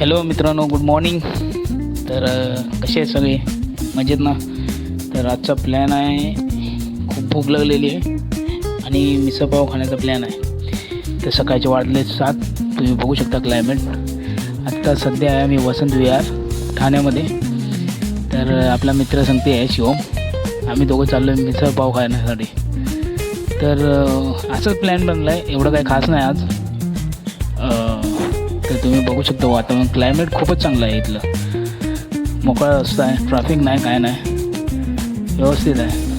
Hello मित्रांनो good morning तर कसे आहेत सगळे? मजेत ना? तर आजचा प्लॅन आहे खूप भूक लागलेली आहे आणि मिसळपाव खाण्याचा प्लॅन आहे. तर सकाळचे वाढले सात. तुम्ही बघू शकता क्लायमेट आत्ता सध्या आहे आम्ही वसंत विहार ठाण्यामध्ये. तर आपला मित्र सांगते आहे शिवम. आम्ही दोघं चाललो आहे मिसळपाव खाण्यासाठी. तर असंच प्लॅन बनला आहे एवढं काही खास नाही आज. तर तुम्ही बघू शकता वातावरण क्लायमेट खूपच चांगलं आहे इथलं. मोकळा रस्ता आहे ट्रॅफिक नाही काय नाही. व्यवस्थित आहे.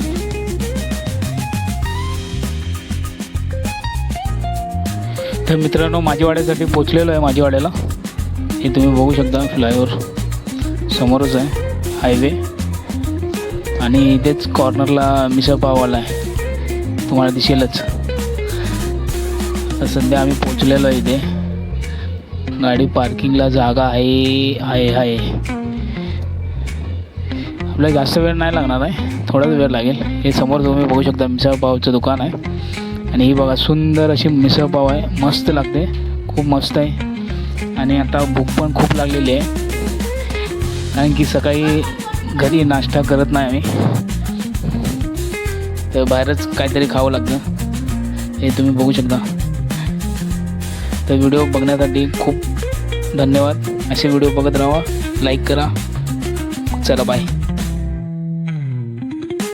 तर मित्रांनो माझीवाड्यासाठी पोचलेलो आहे माझीवाड्याला हे तुम्ही बघू शकता फ्लायओव्हर समोरच आहे हायवे आणि इथेच कॉर्नरला मिसळपाववाला आहे. तुम्हाला दिसेलच. तर सध्या आम्ही पोचलेलो आहे इथे. गाडी पार्किंगला जागा आहे आहे आहे. आपल्याला जास्त वेळ नाही लागणार आहे थोडाच वेळ लागेल. हे समोर तुम्ही बघू शकता मिसळपावचं दुकान आहे. आणि ही बघा सुंदर अशी मिसळपाव आहे. मस्त लागते खूप मस्त आहे. आणि आता भूक पण खूप लागलेली आहे. कारण की सकाळी घरी नाश्ता करत नाही आम्ही. तर बाहेरच काहीतरी खावं लागतं. हे तुम्ही बघू शकता. तर व्हिडिओ बघण्यासाठी खूप धन्यवाद. असे व्हिडिओ बघत राहा लाईक करा. चला बाय